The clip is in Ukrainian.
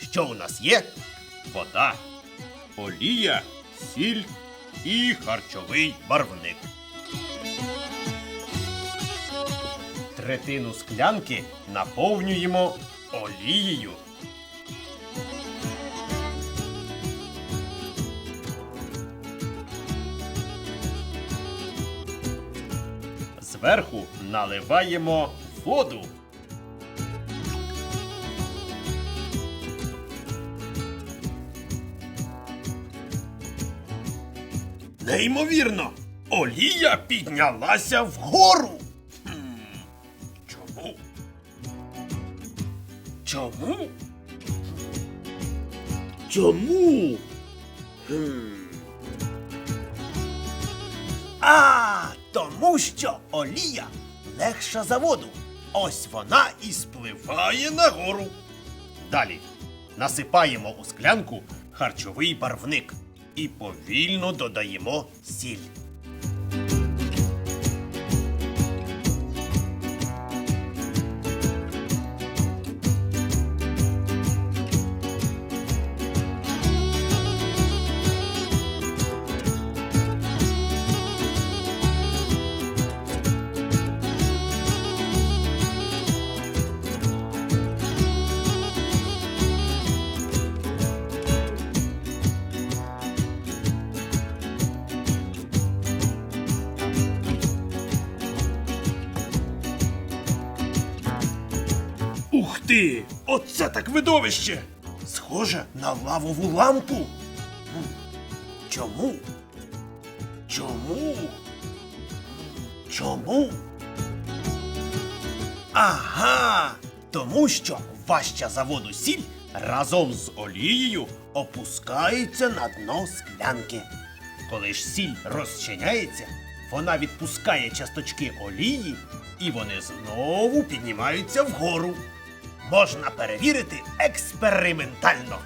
Що у нас є? Вода, олія, сіль і харчовий барвник. Третину склянки наповнюємо олією. Зверху наливаємо воду. Неймовірно, олія піднялася вгору. Чому? Чому? Чому? А, тому що олія легша за воду. Ось вона і спливає нагору. Далі насипаємо у склянку харчовий барвник і повільно додаємо сіль. Ух ти! Оце так видовище! Схоже на лавову лампу. Чому? Чому? Чому? Ага! Тому що важча за воду сіль разом з олією опускається на дно склянки. Коли ж сіль розчиняється, вона відпускає часточки олії, і вони знову піднімаються вгору. Можна перевірити експериментально.